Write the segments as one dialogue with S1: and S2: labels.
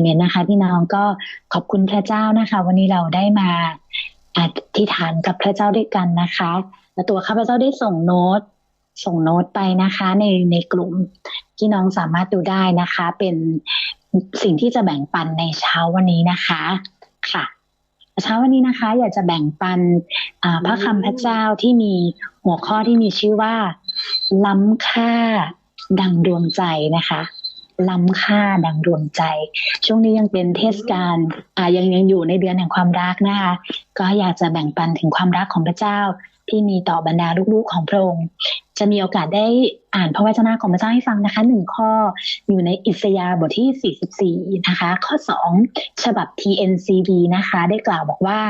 S1: เมนนะคะพี่น้องก็ขอบคุณพระเจ้านะคะ วันนี้เราได้มาอธิษฐานกับพระเจ้าด้วยกันนะคะ และตัวข้าพเจ้าได้ส่งโน้ต ส่งโน้ตไปนะคะ ในในกลุ่มที่น้องสามารถดูได้นะคะ เป็นสิ่งที่จะแบ่งปันในเช้าวันนี้นะคะค่ะเช้าวันนี้นะคะ อยากจะแบ่งปันพระคำพระเจ้าที่มีหัวข้อที่มีชื่อว่า ล้ำค่าดังดวงใจนะคะ ล้ำค่าดังดวงใจ ช่วงนี้ยังเป็นเทศกาลอ่ายังยังอยู่ในเดือนแห่งความรักนะคะก็อยากจะแบ่งปันถึงความรักของพระเจ้าที่มีต่อบรรดาลูกๆของพระองค์ จะมีโอกาสได้อ่านพระวจนะของพระเจ้าให้ฟังนะคะหนึ่งข้ออยู่ในอิสยาห์บทที่ 44 นะคะ ข้อ 2 ฉบับ TNCB นะคะ ได้กล่าวบอกว่า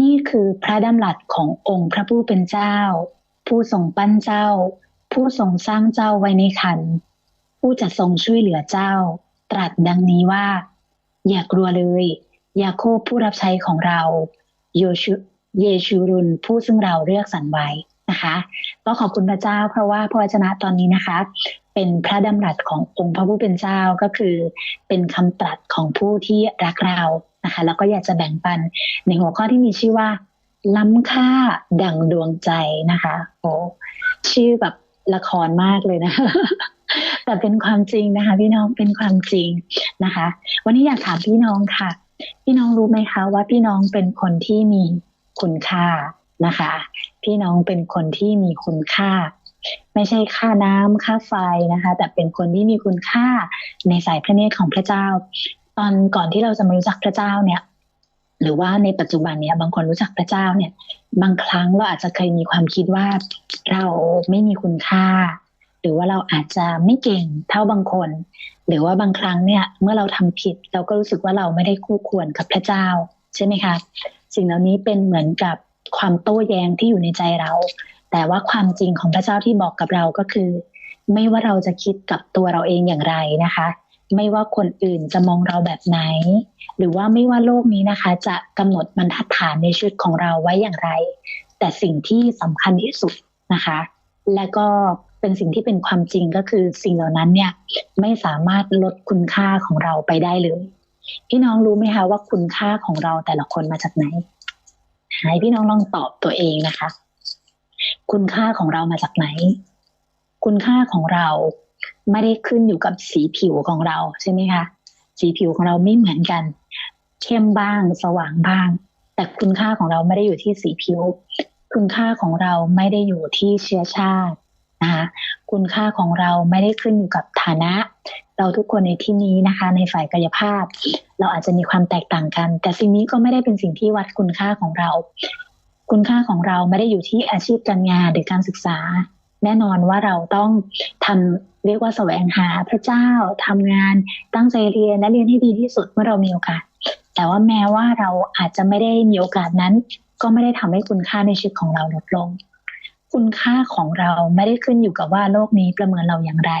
S1: นี่คือพระดำรัสขององค์พระผู้เป็นเจ้า ผู้ทรงปั้นเจ้า ผู้ทรงสร้างเจ้าไว้ในขัน ผู้จะทรงช่วยเหลือเจ้า ตรัสดังนี้ว่า อย่ากลัวเลย ยาโคบผู้รับใช้ของเราโยชูเยชูรุนผู้ซึ่งเราเลือกสรรไว้นะคะ ก็ขอบคุณพระเจ้า เพราะว่าพระวจนะตอนนี้นะคะ เป็นพระดำรัสขององค์พระผู้เป็นเจ้าก็คือ เป็นคำตรัสของผู้ที่รักเรานะคะ แล้วก็อยากจะแบ่งปันในหัวข้อที่มีชื่อว่า ล้ำค่าดังดวงใจนะคะโอ้ชื่อแบบละครมากเลยนะ แต่เป็นความจริงนะคะ พี่น้องเป็นความจริงนะคะ วันนี้อยากถามพี่น้องค่ะ พี่น้องรู้ไหมคะ ว่าพี่น้องเป็นคนที่มีคุณค่านะคะ พี่น้องเป็นคนที่มีคุณค่า ไม่ใช่ค่าน้ำค่าไฟนะคะ แต่เป็นคนที่มีคุณค่าในสายพระเนตรของพระเจ้า ตอนก่อนที่เราจะมารู้จักพระเจ้าเนี่ยหรือว่าในปัจจุบันเนี่ยบางคนรู้จักพระเจ้าเนี่ย บางครั้งเราอาจจะเคยมีความคิดว่าเราไม่มีคุณค่า หรือว่าเราอาจจะไม่เก่งเท่าบางคน หรือว่าบางครั้งเนี่ยเมื่อเราทำผิด เราก็รู้สึกว่าเราไม่ได้คู่ควรกับพระเจ้า ใช่ไหมคะสิ่งเหล่านี้เป็นเหมือนกับความโต้แย้งที่อยู่ในใจเรา แต่ว่าความจริงของพระเจ้าที่บอกกับเราก็คือ ไม่ว่าเราจะคิดกับตัวเราเองอย่างไรนะคะ ไม่ว่าคนอื่นจะมองเราแบบไหน หรือว่าไม่ว่าโลกนี้นะคะ จะกำหนดบรรทัดฐานในชีวิตของเราไว้อย่างไร แต่สิ่งที่สำคัญที่สุดนะคะ และก็ เป็นสิ่งที่เป็นความจริงก็คือสิ่งเหล่านั้นเนี่ยไม่สามารถลดคุณค่าของเราไปได้เลย พี่น้องรู้ไหมคะว่าคุณค่าของเราแต่ละคนมาจากไหนให้พี่น้องลองตอบตัวเองนะคะ คุณค่าของเรามาจากไหน คุณค่าของเราไม่ได้ขึ้นอยู่กับสีผิวของเราใช่ไหมคะสีผิวของเราไม่เหมือนกัน เข้มบ้าง สว่างบ้าง แต่คุณค่าของเราไม่ได้อยู่ที่สีผิว คุณค่าของเราไม่ได้อยู่ที่เชื้อชาติ นะคะคุณค่าของเราไม่ได้ขึ้นอยู่กับฐานะ เราทุกคนในที่นี้นะคะ ในฝ่ายกายภาพ เราอาจจะมีความแตกต่างกัน แต่สิ่งนี้ก็ไม่ได้เป็นสิ่งที่วัดคุณค่าของเรา คุณค่าของเราไม่ได้อยู่ที่อาชีพการงานหรือการศึกษา แน่นอนว่าเราต้องทำเรียกว่าแสวงหาพระเจ้าทำงานตั้งใจเรียนและเรียนให้ดีที่สุดเมื่อเรามีโอกาส แต่ว่าแม้ว่าเราอาจจะไม่ได้มีโอกาสนั้น ก็ไม่ได้ทำให้คุณค่าในชีวิตของเราลดลง คุณค่าของเราไม่ได้ขึ้นอยู่กับว่าโลกนี้ประเมินเราอย่างไร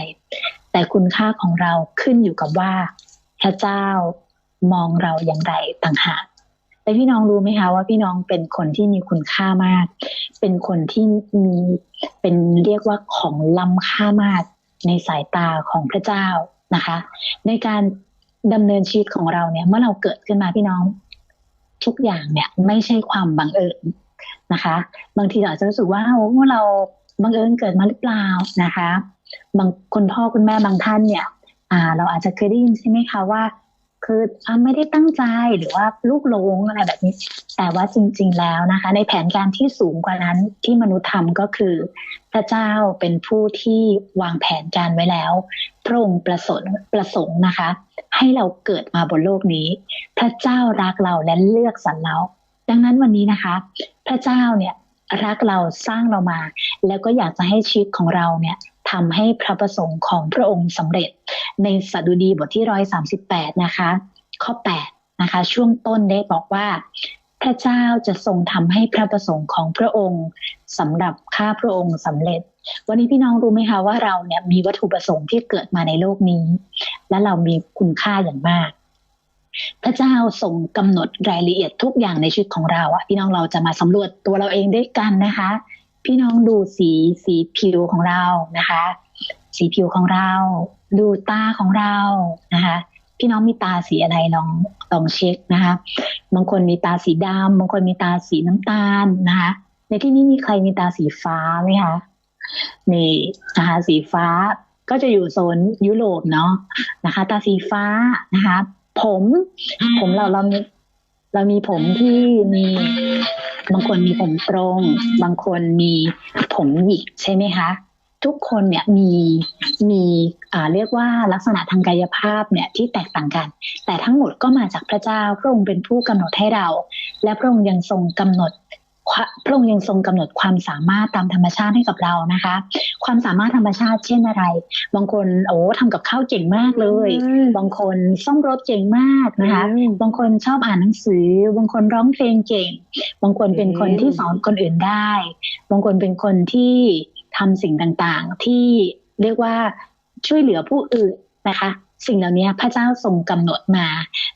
S1: แต่คุณค่าของเราขึ้นอยู่กับว่า พระเจ้ามองเราอย่างไรต่างหากแต่พี่น้องรู้ไหมคะว่าพี่น้องเป็นคนที่มีคุณค่ามาก เป็นคนที่มีเป็นเรียกว่าของล้ำค่ามากในสายตาของพระเจ้านะคะ ในการดำเนินชีวิตของเราเนี่ย เมื่อเราเกิดขึ้นมาพี่น้อง ทุกอย่างเนี่ย ไม่ใช่ความบังเอิญ นะคะ บางทีอาจจะรู้สึกว่าโอ้เราบังเอิญเกิดมาหรือเปล่านะคะ บางคุณพ่อคุณแม่บางท่านเนี่ยอ่าเราอาจจะเคยได้ยินใช่ไหมคะว่า คืออไม่ได้ตั้งใจหรือว่าลูกหลงอะไรแบบนี้ แต่ว่าจริง ๆ แล้วนะคะ ในแผนการที่สูงกว่านั้นที่มนุษย์ทำก็คือ พระเจ้าเป็นผู้ที่วางแผนการไว้แล้ว พระองค์ประสงค์ประสงค์นะคะ ให้เราเกิดมาบนโลกนี้ พระเจ้ารักเราและเลือกสรรเรา ดังนั้นวันนี้นะคะ พระเจ้าเนี่ยรักเราสร้างเรามา แล้วก็อยากจะให้ชีวิตของเราเนี่ยทำให้พระประสงค์ของพระองค์สำเร็จ ในสดุดีบทที่ร้อยสามสิบแปดนะคะ ข้อแปดนะคะ ช่วงต้นได้บอกว่า พระเจ้าจะทรงทำให้พระประสงค์ของพระองค์สำหรับข้าพระองค์สำเร็จ วันนี้พี่น้องรู้ไหมคะว่าเราเนี่ยมีวัตถุประสงค์ที่เกิดมาในโลกนี้ และเรามีคุณค่าอย่างมาก พระเจ้าทรงกำหนดรายละเอียดทุกอย่างในชีวิตของเราอะพี่น้องเราจะมาสำรวจตัวเราเองด้วยกันนะคะ พี่น้องดูสีสีผิวของเรานะคะ สีผิวของเรา ดูตาของเรานะคะพี่น้องมีตาสีอะไรลองลองเช็คนะคะบางคนมีตาสีดำบางคนมีตาสีน้ำตาลนะคะในที่นี้มีใครมีตาสีฟ้าไหมคะนี่นะคะสีฟ้าก็จะอยู่โซนยุโรปเนาะนะคะ ตาสีฟ้านะคะ ผม ผมเราเรามีเรามีผมที่มีบางคนมีผมตรง บางคนมีผมหยิกใช่ไหมคะ ทุกคนเนี่ยมีมีอ่าเรียกว่าลักษณะทางกายภาพเนี่ยที่แตกต่างกัน แต่ทั้งหมดก็มาจากพระเจ้าพระองค์เป็นผู้กำหนดให้เรา และพระองค์ยังทรงกำหนดคว พระองค์ยังทรงกำหนดความสามารถตามธรรมชาติให้กับเรานะคะ ความสามารถธรรมชาติเช่นอะไร บางคนโอ้ทำกับข้าวเก่งมากเลย
S2: อืม
S1: บางคนซ่อมรถเก่งมากนะคะ
S2: อืม
S1: บางคนชอบอ่านหนังสือ บางคนร้องเพลงเก่ง บางคนเป็นคนที่สอนคนอื่นได้ บางคนเป็นคนที่ทำสิ่งต่างๆ ที่เรียกว่าช่วยเหลือผู้อื่นนะคะสิ่งเหล่านี้พระเจ้าทรงกำหนดมา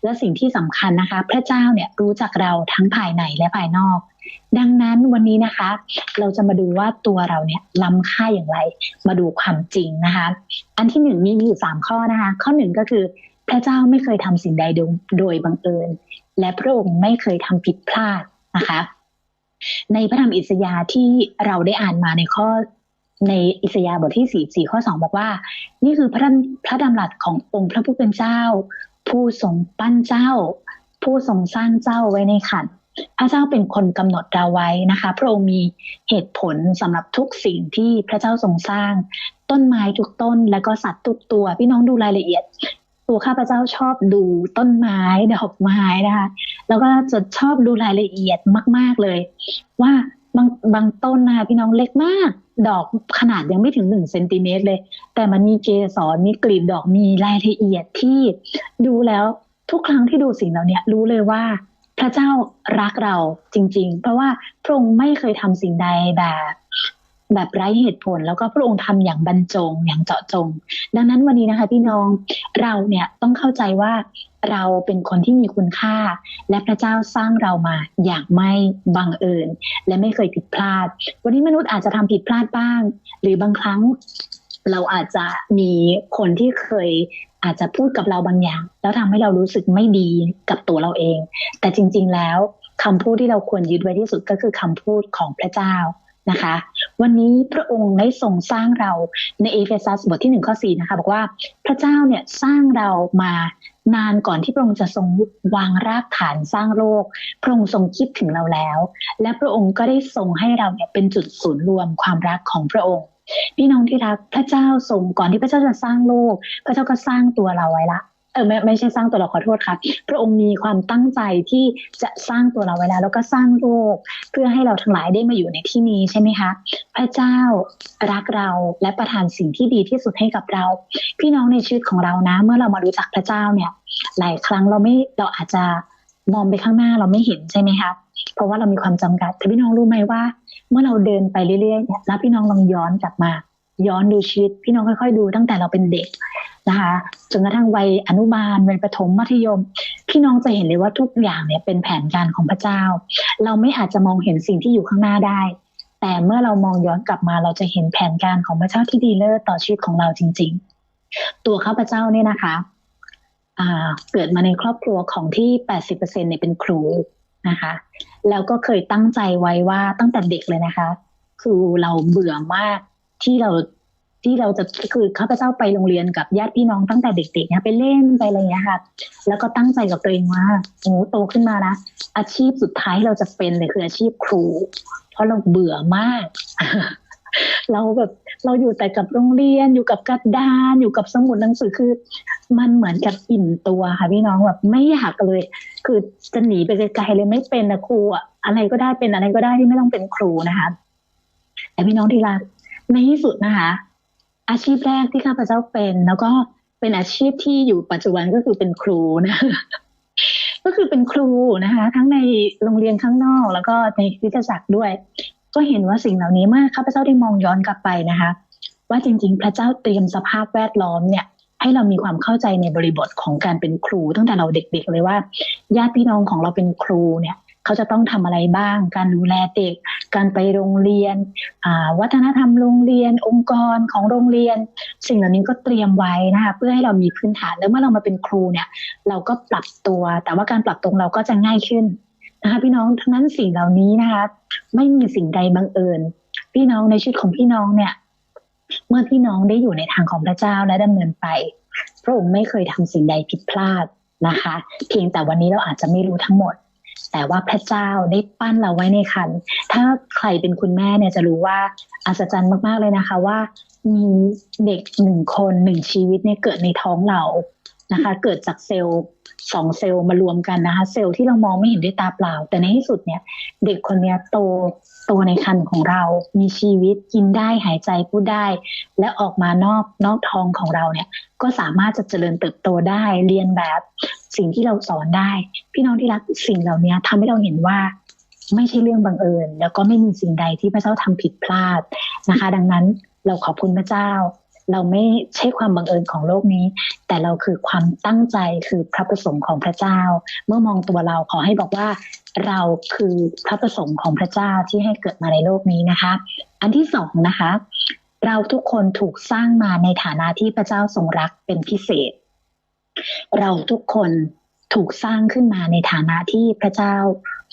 S1: และสิ่งที่สำคัญนะคะ พระเจ้าเนี่ยรู้จักเราทั้งภายในและภายนอก ดังนั้นวันนี้นะคะ เราจะมาดูว่าตัวเราเนี่ยล้ำค่าอย่างไร มาดูความจริงนะคะ อันที่หนึ่งมีมีอยู่สามข้อนะคะ ข้อหนึ่งก็คือ พระเจ้าไม่เคยทำสิ่งใดโดยบังเอิญ และพระองค์ไม่เคยทำผิดพลาดนะคะ ในพระธรรมอิสยาห์ที่เราได้อ่านมาในข้อในอิสยาห์บทที่สี่สี่ข้อสองบอกว่า นี่คือพระดำพระดำรัสขององค์พระผู้เป็นเจ้า ผู้ทรงปั้นเจ้า ผู้ทรงสร้างเจ้าไว้ในขัน พระเจ้าเป็นคนกำหนดเราไว้นะคะพระองค์มีเหตุผลสำหรับทุกสิ่งที่พระเจ้าทรงสร้าง ต้นไม้ทุกต้นแล้วก็สัตว์ทุกตัว พี่น้องดูรายละเอียด ตัวข้าพเจ้าชอบดูต้นไม้ดอกไม้นะคะแล้วก็จะชอบดูรายละเอียดมาก ๆเลย ว่าบางบางต้นนะคะพี่น้องเล็กมาก ดอกขนาดยังไม่ถึงหนึ่งเซนติเมตรเลย แต่มันมีเกสรมีกลีบดอกมีรายละเอียดที่ดูแล้วทุกครั้งที่ดูสิ่งเหล่านี้รู้เลยว่า พระเจ้ารักเราจริง ๆ เพราะว่าพระองค์ไม่เคยทำสิ่งใดแบบ แบบไร้เหตุผล แล้วก็พระองค์ทำอย่างบรรจงอย่างเจาะจง ดังนั้นวันนี้นะคะพี่น้องเราเนี่ยต้องเข้าใจว่าเราเป็นคนที่มีคุณค่า และพระเจ้าสร้างเรามาอย่างไม่บังเอิญ และไม่เคยผิดพลาด วันนี้มนุษย์อาจจะทำผิดพลาดบ้าง หรือบางครั้ง เราอาจจะมีคนที่เคยอาจจะพูดกับเราบางอย่าง แล้วทำให้เรารู้สึกไม่ดีกับตัวเราเอง แต่จริง ๆ แล้วคำพูดที่เราควรยึดไว้ที่สุดก็คือคำพูดของพระเจ้านะคะ วันนี้พระองค์ได้ทรงสร้างเราในเอเฟซัสบทที่หนึ่งข้อสี่นะคะบอกว่าพระเจ้าเนี่ยสร้างเรามานานก่อนที่พระองค์จะทรงวางรากฐานสร้างโลก พระองค์ทรงคิดถึงเราแล้ว และพระองค์ก็ได้ทรงให้เราเนี่ยเป็นจุดศูนย์รวมความรักของพระองค์ พี่น้องที่รักพระเจ้าทรงก่อนที่พระเจ้าจะสร้างโลก พระเจ้าก็สร้างตัวเราไว้ละเออไม่ไม่ใช่สร้างตัวเราขอโทษค่ะ พระองค์มีความตั้งใจที่จะสร้างตัวเราไว้แล้วแล้วก็สร้างโลก เพื่อให้เราทั้งหลายได้มาอยู่ในที่นี้ใช่ไหมคะ พระเจ้ารักเราและประทานสิ่งที่ดีที่สุดให้กับเรา พี่น้องในชีวิตของเรานะ เมื่อเรามารู้จักพระเจ้าเนี่ย หลายครั้งเราไม่เราอาจจะมองไปข้างหน้าเราไม่เห็นใช่ไหมคะ เพราะว่าเรามีความจำกัดแต่พี่น้องรู้ไหมว่า เมื่อเราเดินไปเรื่อยๆเนี่ยแล้วพี่น้องลองย้อนกลับมา ย้อนดูชีวิต พี่น้องค่อย ๆ ดูตั้งแต่เราเป็นเด็กนะคะจนกระทั่งวัยอนุบาลวัยประถมมัธยม พี่น้องจะเห็นเลยว่าทุกอย่างเนี่ยเป็นแผนการของพระเจ้า เราไม่อาจจะมองเห็นสิ่งที่อยู่ข้างหน้าได้ แต่เมื่อเรามองย้อนกลับมาเราจะเห็นแผนการของพระเจ้าที่ดีเลิศต่อชีวิตของเราจริง ๆ ตัวข้าพเจ้าเนี่ยนะคะเกิดมาในครอบครัวของที่ 80%เนี่ยเป็นครูนะคะแล้วก็เคยตั้งใจไว้ว่าตั้งแต่เด็กเลยนะคะ คือเราเบื่อมากที่เราที่เราจะคือข้าพเจ้าไปโรงเรียนกับญาติพี่น้องตั้งแต่เด็กๆเนี่ยไปเล่นไปอะไรอย่างเงี้ยค่ะ แล้วก็ตั้งใจกับตัวเองว่าโอ้โตขึ้นมานะอาชีพสุดท้ายเราจะเป็นเลยคืออาชีพครู เพราะเราเบื่อมาก เราแบบเราอยู่แต่กับโรงเรียนอยู่กับกระดานอยู่กับสมุดหนังสือคือ มันเหมือนกับอิ่มตัวค่ะพี่น้องแบบไม่อยากเลย คือจะหนีไปไกลๆเลยไม่เป็นนะครูอะอะไรก็ได้เป็นอะไรก็ได้ที่ไม่ต้องเป็นครูนะคะ แต่พี่น้องที่รักในที่สุดนะคะ อาชีพแรกที่ข้าพเจ้าเป็น แล้วก็เป็นอาชีพที่อยู่ปัจจุบันก็คือเป็นครูนะก็คือเป็นครูนะคะ ทั้งในโรงเรียนข้างนอก แล้วก็ในคริสตจักรด้วย ก็เห็นว่าสิ่งเหล่านี้มากข้าพเจ้าได้มองย้อนกลับไปนะคะ ว่าจริง ๆ พระเจ้าเตรียมสภาพแวดล้อมเนี่ย ให้เรามีความเข้าใจในบริบทของการเป็นครู ตั้งแต่เราเด็กๆเลยว่า ญาติพี่น้องของเราเป็นครูเนี่ยเขาจะต้องทำอะไรบ้าง การดูแลเด็ก การไปโรงเรียน วัฒนธรรมโรงเรียน องค์กรของโรงเรียน สิ่งเหล่านี้ก็เตรียมไว้นะคะเพื่อให้เรามีพื้นฐานแล้วเมื่อเรามาเป็นครูเนี่ย เราก็ปรับตัว แต่ว่าการปรับตรงเราก็จะง่ายขึ้นนะคะพี่น้องทั้งนั้นสิ่งเหล่านี้นะคะไม่มีสิ่งใดบังเอิญ พี่น้องในชีวิตของพี่น้องเนี่ย เมื่อพี่น้องได้อยู่ในทางของพระเจ้าและดำเนินไป พระองค์ไม่เคยทำสิ่งใดผิดพลาดนะคะ เพียงแต่วันนี้เราอาจจะไม่รู้ทั้งหมด แต่ว่าพระเจ้าได้ปั้นเราไว้ในคันถ้าใครเป็นคุณแม่เนี่ยจะรู้ว่าอัศจรรย์มากๆเลยนะคะว่ามีเด็กหนึ่งคนหนึ่งชีวิตเนี่ยเกิดในท้องเรานะคะ เกิดจากเซลล์ สองเซลล์มารวมกันนะคะ เซลล์ที่เรามองไม่เห็นด้วยตาเปล่า แต่ในที่สุดเนี่ย เด็กคนนี้โตโตในคันของเรา มีชีวิตกินได้หายใจพูดได้ และออกมานอกนอกท้องของเราเนี่ย ก็สามารถจะเจริญเติบโตได้เรียนแบบสิ่งที่เราสอนได้ พี่น้องที่รักสิ่งเหล่านี้ทำให้เราเห็นว่าไม่ใช่เรื่องบังเอิญ แล้วก็ไม่มีสิ่งใดที่พระเจ้าทำผิดพลาดนะคะ ดังนั้นเราขอบคุณพระเจ้า เราไม่ใช่ความบังเอิญของโลกนี้ แต่เราคือความตั้งใจคือพระประสงค์ของพระเจ้า เมื่อมองตัวเราขอให้บอกว่าเราคือพระประสงค์ของพระเจ้าที่ให้เกิดมาในโลกนี้นะคะ อันที่สองนะคะ เราทุกคนถูกสร้างมาในฐานะที่พระเจ้าทรงรักเป็นพิเศษ เราทุกคนถูกสร้างขึ้นมาในฐานะที่พระเจ้า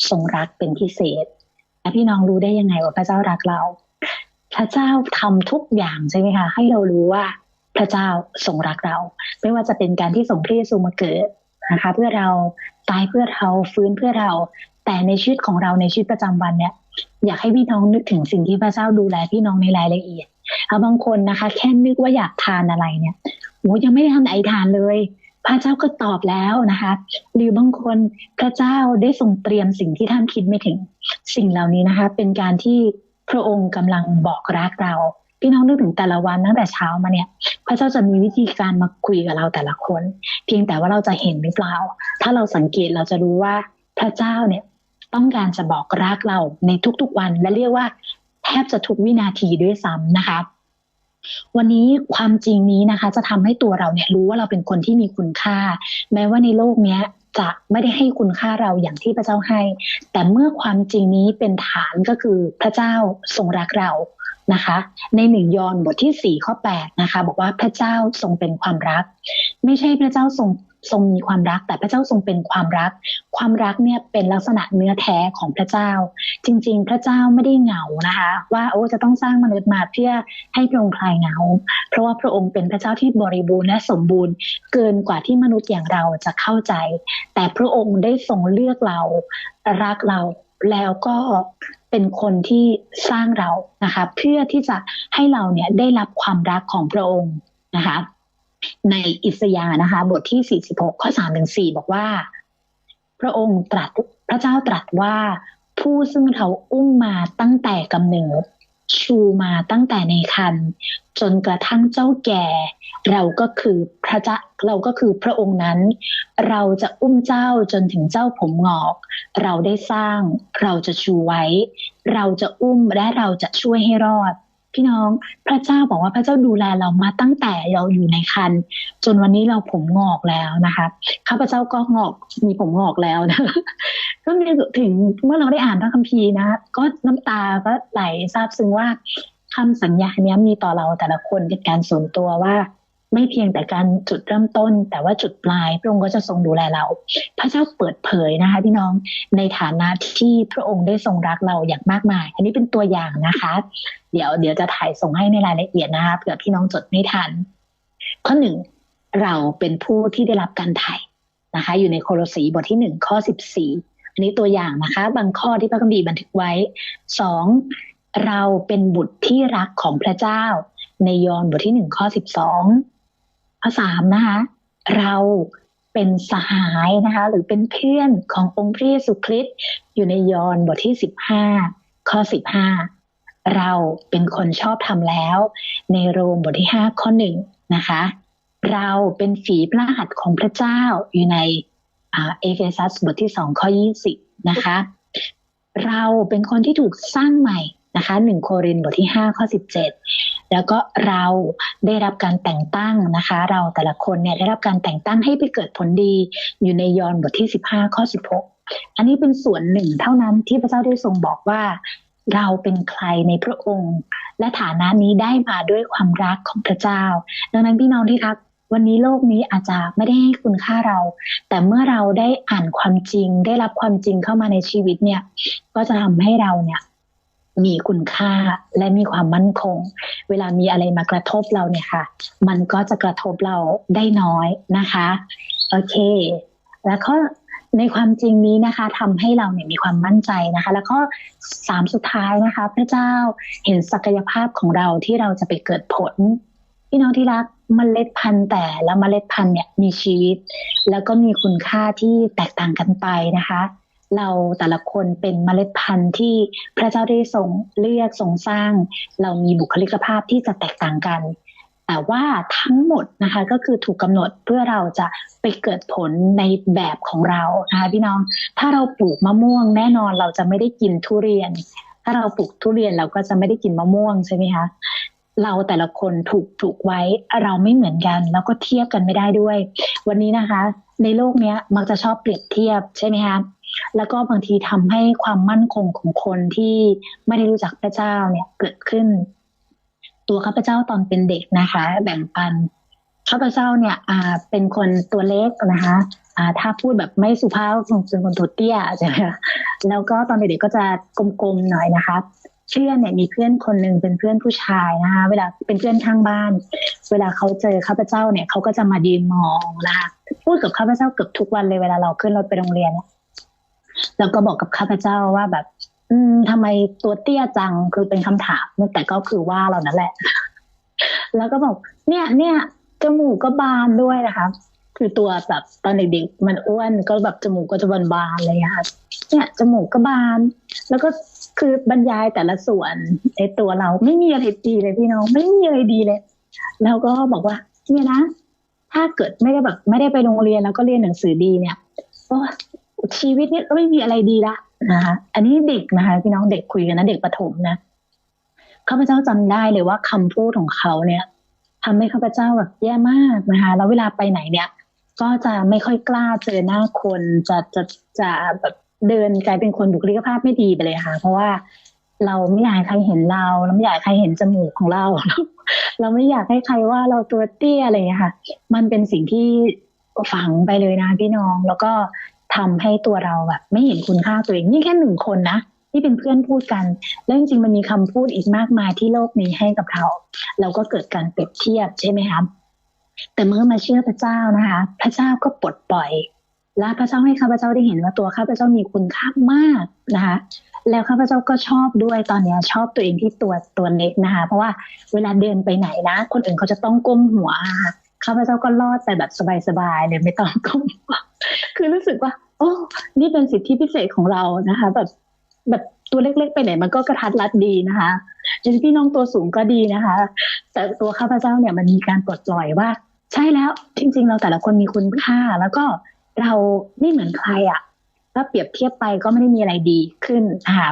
S1: ทรงรักเป็นพิเศษและพี่น้องรู้ได้ยังไงว่าพระเจ้ารักเรา พระเจ้าทำทุกอย่างใช่ไหมคะให้เรารู้ว่าพระเจ้าทรงรักเรา ไม่ว่าจะเป็นการที่ส่งพระเยซูมาเกิดนะคะเพื่อเราตายเพื่อเราฟื้นเพื่อเรา แต่ในชีวิตของเราในชีวิตประจำวันเนี่ย อยากให้พี่น้องนึกถึงสิ่งที่พระเจ้าดูแลพี่น้องในรายละเอียดเอาบางคนนะคะ แค่นึกว่าอยากทานอะไรเนี่ยโอ้ยังไม่ได้ทำไอทานเลย พระเจ้าก็ตอบแล้วนะคะ หรือบางคนพระเจ้าได้ทรงเตรียมสิ่งที่ท่านคิดไม่ถึง สิ่งเหล่านี้นะคะ เป็นการที่ พระองค์กำลังบอกรักเรา พี่น้องนึกถึงแต่ละวันตั้งแต่เช้ามาเนี่ย พระเจ้าจะมีวิธีการมาคุยกับเราแต่ละคน เพียงแต่ว่าเราจะเห็นหรือเปล่า ถ้าเราสังเกตเราจะรู้ว่าพระเจ้าเนี่ยต้องการจะบอกรักเราในทุกๆวันและเรียกว่าแทบจะทุกวินาทีด้วยซ้ำนะคะวันนี้ความจริงนี้นะคะ จะทำให้ตัวเราเนี่ยรู้ว่าเราเป็นคนที่มีคุณค่า แม้ว่าในโลกเนี้ย จะไม่ได้ให้คุณค่าเราอย่างที่พระเจ้าให้ แต่เมื่อความจริงนี้เป็นฐานก็คือพระเจ้าทรงรักเรานะคะ ในหนึ่งยอห์นบทที่สี่ข้อแปดนะคะ บอกว่าพระเจ้าทรงเป็นความรัก ไม่ใช่พระเจ้าทรง ทรงมีความรัก แต่พระเจ้าทรงเป็นความรัก ความรักเนี่ยเป็นลักษณะเนื้อแท้ของพระเจ้า จริง ๆ พระเจ้าไม่ได้เหงานะคะ ว่าโอ้จะต้องสร้างมนุษย์มาเพื่อให้พระองค์คลายเหงา เพราะว่าพระองค์เป็นพระเจ้าที่บริบูรณ์และสมบูรณ์ เกินกว่าที่มนุษย์อย่างเราจะเข้าใจ แต่พระองค์ได้ทรงเลือกเรารักเราแล้วก็เป็นคนที่สร้างเรานะคะ เพื่อที่จะให้เราเนี่ยได้รับความรักของพระองค์นะคะ ในอิสยานะคะ บทที่ 46 ข้อ3ถึง4บอกว่า พระองค์ตรัสพระเจ้าตรัสว่าผู้ซึ่งเราอุ้มมาตั้งแต่กำเนิด ชูมาตั้งแต่ในคัน จนกระทั่งเจ้าแก่ เราก็คือพระเจ้าเราก็คือพระองค์นั้น เราจะอุ้มเจ้าจนถึงเจ้าผมงอก เราได้สร้าง เราจะชูไว้ เราจะอุ้มและเราจะช่วยให้รอด พี่น้องพระเจ้าบอกว่าพระเจ้าดูแลเรามาตั้งแต่เราอยู่ในคันจนวันนี้เราผมงอกแล้วนะคะข้าพเจ้าก็งอกมีผมงอกแล้วนะก็มีถึงเมื่อเราได้อ่านพระคัมภีร์นะก็น้ำตาก็ไหลซาบซึ้งว่าคำสัญญาเนี้ยมีต่อเราแต่ละคนเป็นการส่วนตัวว่าไม่เพียงแต่การจุดเริ่มต้น แต่ว่าจุดปลายพระองค์ก็จะทรงดูแลเรา พระเจ้าเปิดเผยนะคะพี่น้องในฐานะที่พระองค์ได้ทรงรักเราอย่างมากมาย อันนี้เป็นตัวอย่างนะคะ เดี๋ยวเดี๋ยวจะถ่ายส่งให้ในรายละเอียดนะคะเผื่อพี่น้องจดไม่ทัน ข้อหนึ่งเราเป็นผู้ที่ได้รับการถ่ายนะคะ อยู่ในโคโลสีบทที่หนึ่งข้อสิบสี่อันนี้ตัวอย่างนะคะ บางข้อที่พระคัมภีร์บันทึกไว้สองเราเป็นบุตรที่รักของพระเจ้า ในยอห์นบทที่หนึ่งข้อสิบสองข้อสามนะคะเราเป็นสหายนะคะ หรือเป็นเพื่อนขององค์พระเยซูคริสต์อยู่ในยอห์นบทที่สิบห้าข้อสิบห้า เราเป็นคนชอบทำแล้ว ในโรมบทที่ห้าข้อหนึ่งนะคะ เราเป็นฝีพระหัตถ์ของพระเจ้าอยู่ในเอเฟซัสบทที่สองข้อยี่สิบนะคะ เราเป็นคนที่ถูกสร้างใหม่นะคะหนึ่งโครินบทที่ห้าข้อสิบเจ็ดแล้วก็เราได้รับการแต่งตั้งนะคะ เราแต่ละคนเนี่ยได้รับการแต่งตั้งให้ไปเกิดผลดีอยู่ในยอห์นบทที่สิบห้าข้อสิบหกอันนี้เป็นส่วนหนึ่งเท่านั้นที่พระเจ้าได้ทรงบอกว่า เราเป็นใครในพระองค์ และฐานะนี้ได้มาด้วยความรักของพระเจ้า ดังนั้นพี่น้องที่รักวันนี้โลกนี้อาจจะไม่ได้ให้คุณค่าเรา แต่เมื่อเราได้อ่านความจริง ได้รับความจริงเข้ามาในชีวิตเนี่ย ก็จะทำให้เราเนี่ย มีคุณค่าและมีความมั่นคง เวลามีอะไรมากระทบเราเนี่ยค่ะ มันก็จะกระทบเราได้น้อยนะคะ โอเค แล้วก็ ในความจริงนี้นะคะทำให้เราเนี่ยมีความมั่นใจนะคะ แล้วก็สามสุดท้ายนะคะ พระเจ้าเห็นศักยภาพของเราที่เราจะไปเกิดผลพี่น้องที่รักมเมล็ดพันธุ์แต่และเมล็ดพันธุ์เนี่ยมีชีวิต แล้วก็มีคุณค่าที่แตกต่างกันไปนะคะ เราแต่ละคนเป็นเมล็ดพันธุ์ที่พระเจ้าได้ทรงเลือกทรงสร้าง เรามีบุคลิกภาพที่จะแตกต่างกัน แต่ว่าทั้งหมดนะคะก็คือถูกกำหนดเพื่อเราจะไปเกิดผลในแบบของเรานะคะพี่น้อง ถ้าเราปลูกมะม่วงแน่นอนเราจะไม่ได้กินทุเรียน ถ้าเราปลูกทุเรียนเราก็จะไม่ได้กินมะม่วงใช่ไหมคะเราแต่ละคนถูกถูกไว้เราไม่เหมือนกัน แล้วก็เทียบกันไม่ได้ด้วย วันนี้นะคะ ในโลกเนี้ยมักจะชอบเปรียบเทียบใช่ไหมคะแล้วก็บางทีทำให้ความมั่นคงของคนที่ไม่ได้รู้จักพระเจ้าเนี่ยเกิดขึ้น ตัวข้าพเจ้าตอนเป็นเด็กนะคะ แบ่งปันข้าพเจ้าเนี่ยอ่าเป็นคนตัวเล็กนะคะอ่าถ้าพูดแบบไม่สุภาพคงเป็นคนตัวเตี้ยใช่ไหมคะแล้วก็ตอนเด็กๆก็จะกลมๆหน่อยนะคะเพื่อนเนี่ยมีเพื่อนคนหนึ่งเป็นเพื่อนผู้ชายนะคะเวลาเป็นเพื่อนข้างบ้าน เวลาเขาเจอข้าพเจ้าเนี่ยเขาก็จะมาดีมองนะคะพูดกับข้าพเจ้าเกือบทุกวันเลยเวลาเราขึ้นรถไปโรงเรียนแล้วก็บอกกับข้าพเจ้าว่าแบบ อืมทำไมตัวเตี้ยจังคือเป็นคำถามแต่ก็คือว่าเรานั่นแหละ แล้วก็บอกเนี่ย เนี่ยจมูกก็บานด้วยนะคะคือตัวแบบตอนเด็กๆมันอ้วนก็แบบจมูกก็จะบานๆเลยค่ะเนี่ยจมูกก็บาน แล้วก็คือบรรยายแต่ละส่วนในตัวเราไม่มีอะไรดีเลยพี่น้องไม่มีอะไรดีเลย แล้วก็บอกว่า เนี่ยนะ ถ้าเกิดไม่ได้แบบ ไม่ได้ไปโรงเรียนแล้วก็เรียนหนังสือดีเนี่ยโอ้ ชีวิตนี้ไม่มีอะไรดีละนะคะอันนี้เด็กนะคะพี่น้องเด็กคุยกันนะเด็กประถมนะข้าพเจ้าจำได้เลยว่าคำพูดของเขาเนี่ยทำให้ข้าพเจ้าแบบแย่มากนะคะแล้วเวลาไปไหนเนี่ย ก็จะไม่ค่อยกล้าเจอหน้าคนจะจะจะแบบเดินกลายเป็นคนบุคลิกภาพไม่ดีไปเลยค่ะ เพราะว่าเราไม่อยากให้ใครเห็นเราเราไม่อยากให้ใครเห็นจมูกของเรา เราไม่อยากให้ใครว่าเราตัวเตี้ยอะไรอย่างนี้ค่ะ มันเป็นสิ่งที่ฝังไปเลยนะพี่น้อง แล้วก็ ทำให้ตัวเราแบบไม่เห็นคุณค่าตัวเองนี่แค่หนึ่งคนนะที่เป็นเพื่อนพูดกันแล้วจริงๆมันมีคำพูดอีกมากมายที่โลกนี้ให้กับเรา เราก็เกิดการเปรียบเทียบใช่ไหมครับแต่เมื่อมาเชื่อพระเจ้านะคะ พระเจ้าก็ปลดปล่อย และพระเจ้าให้ข้าพเจ้าได้เห็นว่าตัวข้าพเจ้ามีคุณค่ามากนะคะแล้วข้าพเจ้าก็ชอบด้วยตอนนี้ชอบตัวเองที่ตัวตัวเล็กนะคะ เพราะว่าเวลาเดินไปไหนนะ คนอื่นเขาจะต้องก้มหัว ข้าพเจ้าก็รอดไปแบบสบายๆเลยไม่ต้องก้มหัวคือรู้สึกว่า โอ้นี่เป็นสิทธิพิเศษของเรานะคะ แบบแบบตัวเล็ก ๆ ไปไหนมันก็กระทัดรัดดีนะคะจริงพี่น้องตัวสูงก็ดีนะคะ แต่ตัวข้าพเจ้าเนี่ยมันมีการปลดปล่อยว่า ใช่แล้ว จริง ๆ เราแต่ละคนมีคุณค่า แล้วก็เราไม่เหมือนใครอะ่ะถ้าเปรียบเทียบไปก็ไม่ได้มีอะไรดีขึ้นนะคะ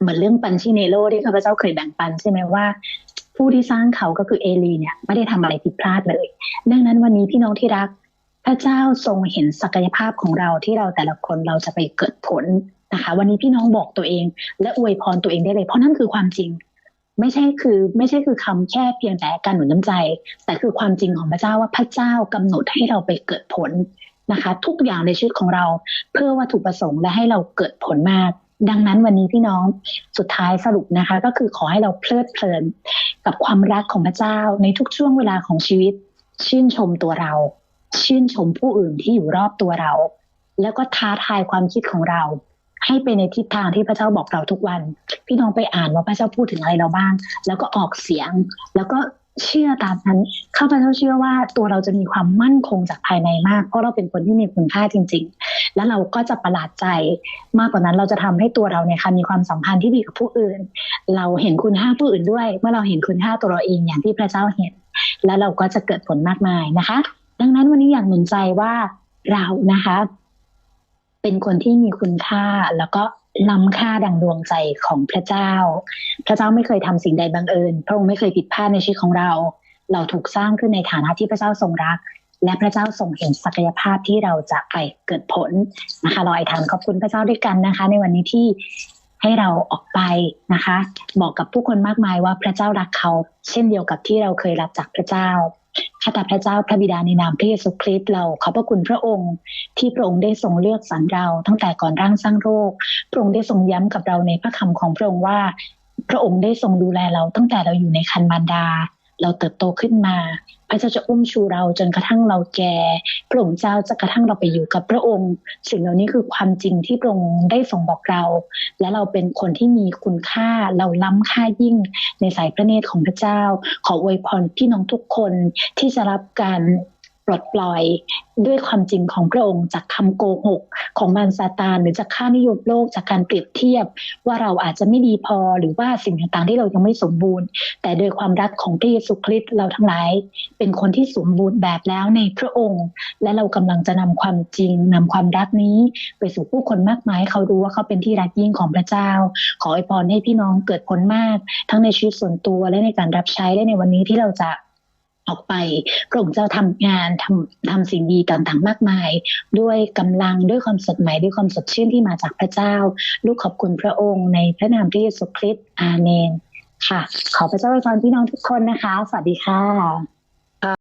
S1: เหมือนเรื่องปันชิเนโรที่ข้าพเจ้าเคยแบ่งปันใช่ไหมว่า ผู้ที่สร้างเขาก็คือเอลีเนี่ยไม่ได้ทำอะไรผิดพลาดเลย ดังนั้นวันนี้พี่น้องที่รัก พระเจ้าทรงเห็นศักยภาพของเราที่เราแต่ละคนเราจะไปเกิดผลนะคะ วันนี้พี่น้องบอกตัวเอง และอวยพรตัวเองได้เลย เพราะนั่นคือความจริง ไม่ใช่คือ ไม่ใช่คือคำแค่เพียงแต่การหนุนน้ำใจ แต่คือความจริงของพระเจ้าว่าพระเจ้ากำหนดให้เราไปเกิดผลนะคะ ทุกอย่างในชีวิตของเราเพื่อวัตถุประสงค์และให้เราเกิดผลมาก ดังนั้นวันนี้พี่น้องสุดท้ายสรุปนะคะ ก็คือขอให้เราเพลิดเพลิน กับความรักของพระเจ้าในทุกช่วงเวลาของชีวิต ชื่นชมตัวเรา ชื่นชมผู้อื่นที่อยู่รอบตัวเรา แล้วก็ท้าทายความคิดของเรา ให้ไปในทิศทางที่พระเจ้าบอกเราทุกวัน พี่น้องไปอ่านว่าพระเจ้าพูดถึงอะไรเราบ้าง แล้วก็ออกเสียง แล้วก็เชื่อตามนั้นข้าพเจ้าเชื่อว่าตัวเราจะมีความมั่นคงจากภายในมาก เพราะเราเป็นคนที่มีคุณค่าจริง ๆ แล้วเราก็จะประหลาดใจ มากกว่านั้นเราจะทำให้ตัวเราเนี่ยค่ะมีความสัมพันธ์ที่ดีกับผู้อื่น เราเห็นคุณค่าผู้อื่นด้วย เมื่อเราเห็นคุณค่าตัวเราเองอย่างที่พระเจ้าเห็น แล้วเราก็จะเกิดผลมากมายนะคะ ดังนั้นวันนี้อยากหนุนใจว่าเรานะคะ เป็นคนที่มีคุณค่าแล้วก็ล้ำค่าดังดวงใจของพระเจ้า พระเจ้าไม่เคยทำสิ่งใดบังเอิญ พระองค์ไม่เคยผิดพลาดในชีวิตของเรา เราถูกสร้างขึ้นในฐานะที่พระเจ้าทรงรัก และพระเจ้าทรงเห็นศักยภาพที่เราจะไปเกิดผลนะคะเราไอทานขอบคุณพระเจ้าด้วยกันนะคะ ในวันนี้ที่ให้เราออกไปนะคะ บอกกับผู้คนมากมายว่าพระเจ้ารักเขา เช่นเดียวกับที่เราเคยรับจากพระเจ้าข้าแต่พระเจ้าพระบิดาในนามพระเยซูคริสต์เราขอบพระคุณพระองค์ ที่พระองค์ได้ทรงเลือกสรรเรา ตั้งแต่ก่อนร่างสร้างโลกพระองค์ได้ทรงย้ำกับเราในพระคำของพระองค์ว่า พระองค์ได้ทรงดูแลเราตั้งแต่เราอยู่ในคันมารดา เราเติบโตขึ้นมา พระเจ้าจะอุ้มชูเราจนกระทั่งเราแก่ พระองค์เจ้าจะกระทั่งเราไปอยู่กับพระองค์ สิ่งเหล่านี้คือความจริงที่พระองค์ได้ทรงบอกเรา และเราเป็นคนที่มีคุณค่าเราล้ำค่ายิ่งในสายพระเนตรของพระเจ้า ขออวยพรพี่น้องทุกคนที่จะรับการ ปลดปล่อยด้วยความจริงของพระองค์จากคำโกหกของมารซาตานหรือจากค่านิยมโลกจากการเปรียบเทียบ ว่าเราอาจจะไม่ดีพอหรือว่าสิ่งต่างๆที่เรายังไม่สมบูรณ์ แต่โดยความรักของพระเยซูคริสต์เราทั้งหลาย เป็นคนที่สมบูรณ์แบบแล้วในพระองค์ และเรากำลังจะนำความจริงนำความรักนี้ ไปสู่ผู้คนมากมายเขารู้ว่าเขาเป็นที่รักยิ่งของพระเจ้า ขออวยพรให้พี่น้องเกิดผลมาก ทั้งในชีวิตส่วนตัวและในการรับใช้และในวันนี้ที่เราจะ ออกไปพระองค์เจ้าทำงานทำทำสิ่งดีต่างๆมากมาย ด้วยกำลังด้วยความสดใหม่ด้วยความสดชื่นที่มาจากพระเจ้า ลูกขอบคุณพระองค์ในพระนามพระเยซูคริสต์อาเมนค่ะ ขอพระเจ้าอวยพรพี่น้องทุกคนนะคะ สวัสดีค่ะ